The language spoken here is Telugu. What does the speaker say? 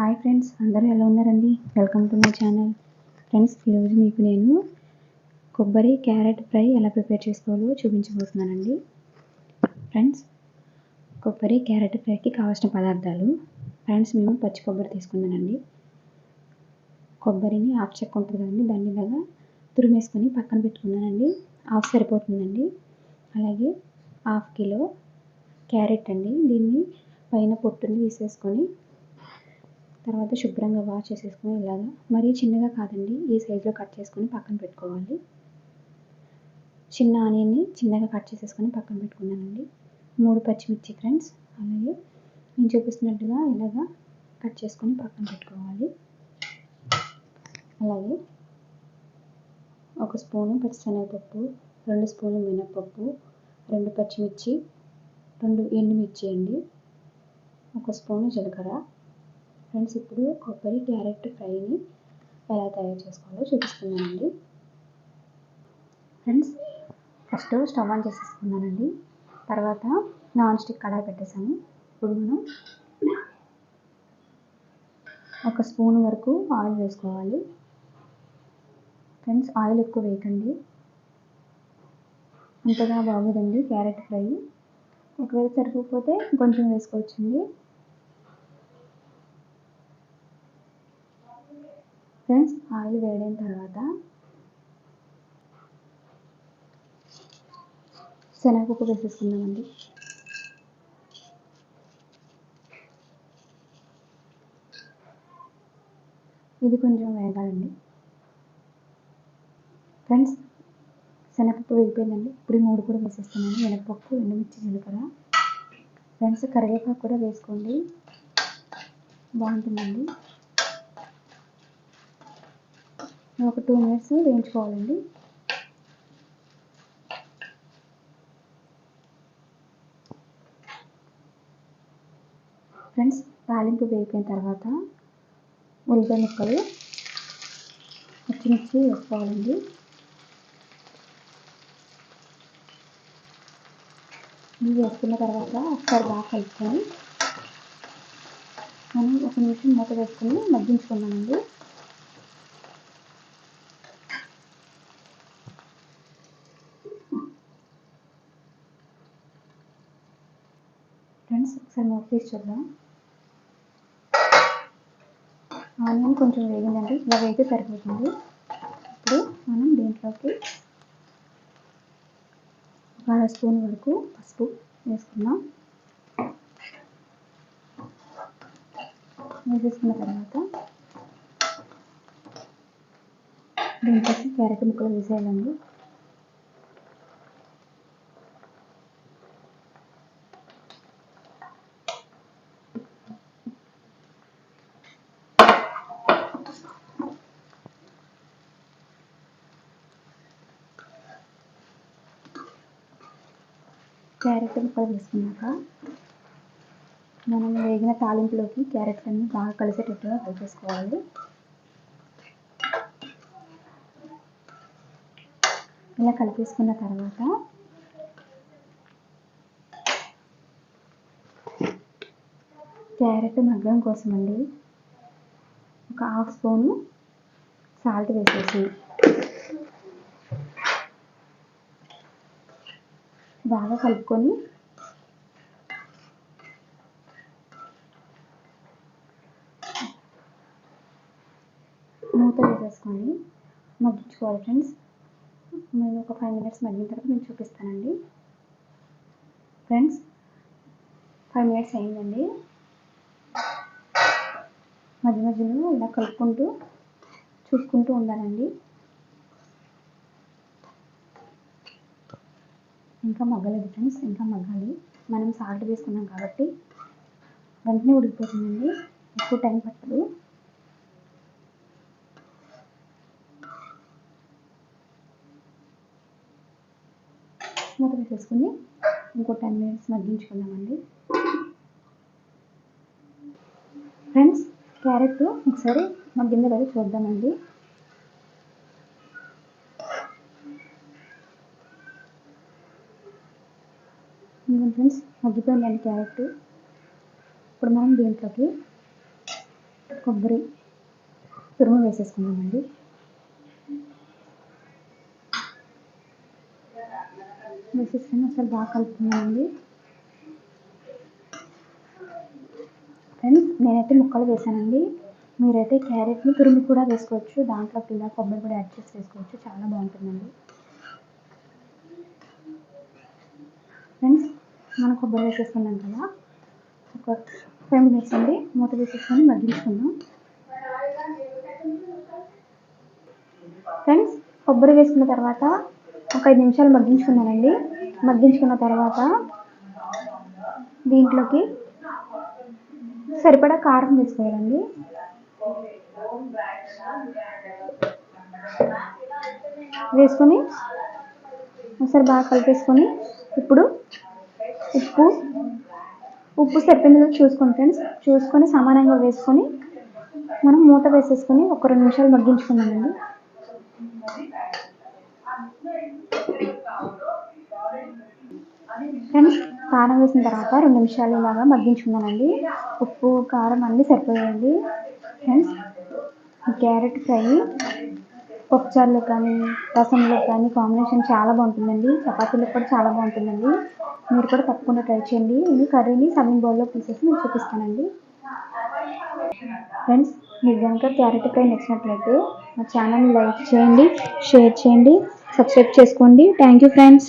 హాయ్ ఫ్రెండ్స్ అందరూ ఎలా ఉన్నారండి? Welcome to my channel. Friends ఈరోజు మీకు నేను కొబ్బరి క్యారెట్ ఫ్రై ఎలా ప్రిపేర్ చేసుకోవాలో చూపించబోతున్నానండి. ఫ్రెండ్స్ కొబ్బరి క్యారెట్ ఫ్రైకి కావాల్సిన పదార్థాలు ఫ్రెండ్స్ మేము పచ్చి కొబ్బరి తీసుకున్నానండి. కొబ్బరిని హాఫ్ చెక్క ఉంటుంది కదండి దాన్ని ఇలాగా తురిమేసుకొని పక్కన పెట్టుకున్నానండి. హాఫ్ సరిపోతుందండి. అలాగే హాఫ్ కిలో క్యారెట్ అండి దీన్ని పైన పొట్టుని తీసేసుకొని తర్వాత శుభ్రంగా వాష్ చేసేసుకుని ఇలాగా మరీ చిన్నగా కాదండి ఈ సైజులో కట్ చేసుకొని పక్కన పెట్టుకోవాలి. చిన్న ఆనియన్ని చిన్నగా కట్ చేసేసుకొని పక్కన పెట్టుకున్నానండి. మూడు పచ్చిమిర్చి ఫ్రెండ్స్ అలాగే నేను చూపిస్తున్నట్టుగా ఇలాగా కట్ చేసుకొని పక్కన పెట్టుకోవాలి. అలాగే ఒక స్పూను పచ్చిశనగపప్పు రెండు స్పూన్లు మినప్పప్పు రెండు పచ్చిమిర్చి రెండు ఎండుమిర్చి అండి ఒక స్పూను జీలకర్ర. ఫ్రెండ్స్ ఇప్పుడు కొబ్బరి క్యారెట్ ఫ్రైని ఎలా తయారు చేసుకోవాలో చూపిస్తున్నానండి. ఫ్రెండ్స్ ఫస్ట్ స్టవ్ ఆన్ చేసేసుకున్నానండి. తర్వాత నాన్ స్టిక్ కడాయి పెట్టేశాను. ఇప్పుడు మనం ఒక స్పూన్ వరకు ఆయిల్ వేసుకోవాలి. ఫ్రెండ్స్ ఆయిల్ ఎక్కువ వేయకండి. అంతగా బాగోదండి క్యారెట్ ఫ్రై. ఒకవేళ సరిపోతే కొంచెం వేసుకోవచ్చండి. ఫ్రెండ్స్ ఆయిల్ వేడైన తర్వాత శనగపప్పు వేసేసుకుందామండి. ఇది కొంచెం వేగాలండి. ఫ్రెండ్స్ శనగపప్పు వేగిపోయిందండి. ఇప్పుడు మూడు కూడా వేసేస్తున్నాను. మినపప్పు ఎండుమిర్చి జీలకర్ర. ఫ్రెండ్స్ కరివేపాకు కూడా వేసుకోండి. బాగుంటుందండి. ఒక టూ మినిట్స్ వేయించుకోవాలండి. ఫ్రెండ్స్ తాలింపు వేగిపోయిన తర్వాత ఉల్లిపాయ ముక్కలు పచ్చిమిర్చి వేసుకోవాలండి. ఇవి వేసుకున్న తర్వాత ఒకసారి బాగా కలుపుకొని మనం ఒక నిమిషం మూత వేసుకొని మగ్గించుకున్నామండి ఫ్రెండ్స్ ఒకసారి మూత చూద్దాం ఆనియన్ కొంచెం వేగిందండి. ఇలా వేగితే సరిపోతుంది. ఇప్పుడు మనం దీంట్లోకి ఒక అర స్పూన్ వరకు పసుపు వేసుకుందాం. వేసేసుకున్న తర్వాత దీంట్లోకి క్యారెట్ ముక్కలు వేసేయాలండి. క్యారెట్ ముక్కలు వేసుకున్నాక మనం వేగిన తాలింపులోకి క్యారెట్లన్నీ బాగా కలిసేటట్టుగా కలిపేసుకోవాలి ఇలా కలిపేసుకున్న తర్వాత క్యారెట్ మగ్గం కోసం అండి ఒక హాఫ్ స్పూను సాల్ట్ వేసేసి బాగా కలుపుకొని మూత వేసేసుకొని మగ్గించుకోవాలి ఫ్రెండ్స్. నేను ఒక ఫైవ్ మినిట్స్ మగ్గిన తర్వాత నేను చూపిస్తానండి. ఫ్రెండ్స్ ఫైవ్ మినిట్స్ అయిందండి. మధ్య మధ్యలో ఇలా కలుపుకుంటూ చూసుకుంటూ ఉండాలండి. ఇంకా మగ్గలేదు ఫ్రెండ్స్ ఇంకా మగ్గాలి. మనం సాల్ట్ వేసుకున్నాం కాబట్టి వెంటనే ఉడికిపోతుందండి. ఎక్కువ టైం పట్టదు. మూత వేసేసుకుని ఇంకో టెన్ మినిట్స్ మగ్గించుకుందామండి. ఫ్రెండ్స్ క్యారెట్ ఒకసారి మగ్గిందో లేదో చూద్దామండి. ఫ్రెండ్స్ మగ్గిపోయిందండి క్యారెట్. ఇప్పుడు మనం దీంట్లోకి కొబ్బరి తురుము వేసేసుకుందామండి. వేసేసుకుని ఒకసారి బాగా కలుపుకున్నామండి ఫ్రెండ్స్ నేనైతే ముక్కలు వేసానండి. మీరైతే క్యారెట్ని తురుము కూడా వేసుకోవచ్చు దాంట్లో ఇలా కొబ్బరి కూడా యాడ్ చేసి వేసుకోవచ్చు. చాలా బాగుంటుందండి. ఫ్రెండ్స్ మనం కొబ్బరి వేసేసుకున్నాం కదా? ఒక ఫైవ్ మినిట్స్ అండి. మూత వేసేసుకొని మగ్గించుకుందాం. ఫ్రెండ్స్ కొబ్బరి వేసుకున్న తర్వాత ఒక ఐదు నిమిషాలు మగ్గించుకున్నానండి. మగ్గించుకున్న తర్వాత దీంట్లోకి సరిపడా కారం వేసుకోవాలండి. వేసుకొని ఒకసారి బాగా కలిపేసుకొని ఇప్పుడు ఉప్పు. ఉప్పు సరిపోయిందో చూసుకోండి ఫ్రెండ్స్. చూసుకొని సమానంగా వేసుకొని మనం మూత వేసేసుకొని ఒక రెండు నిమిషాలు మగ్గించుకుందామండి. ఫ్రెండ్స్ కారం వేసిన తర్వాత రెండు నిమిషాలు ఇలాగా మగ్గించుకున్నానండి ఉప్పు కారం అన్నీ సరిపోయాయండి. ఫ్రెండ్స్ క్యారెట్ ఫ్రై పప్పుచారులో కానీ రసంలో కానీ కాంబినేషన్ చాలా బాగుంటుందండి. చపాతీలో కూడా చాలా బాగుంటుందండి. మీరు కూడా తప్పకుండా ట్రై చేయండి. నేను కర్రీని సగం బౌల్లో తీసేసి మీకు చూపిస్తానండి. ఫ్రెండ్స్ మీరు కనుక క్యారెట్ ఫ్రై నచ్చినట్లయితే మా ఛానల్ని లైక్ చేయండి షేర్ చేయండి సబ్స్క్రైబ్ చేసుకోండి. Thank you friends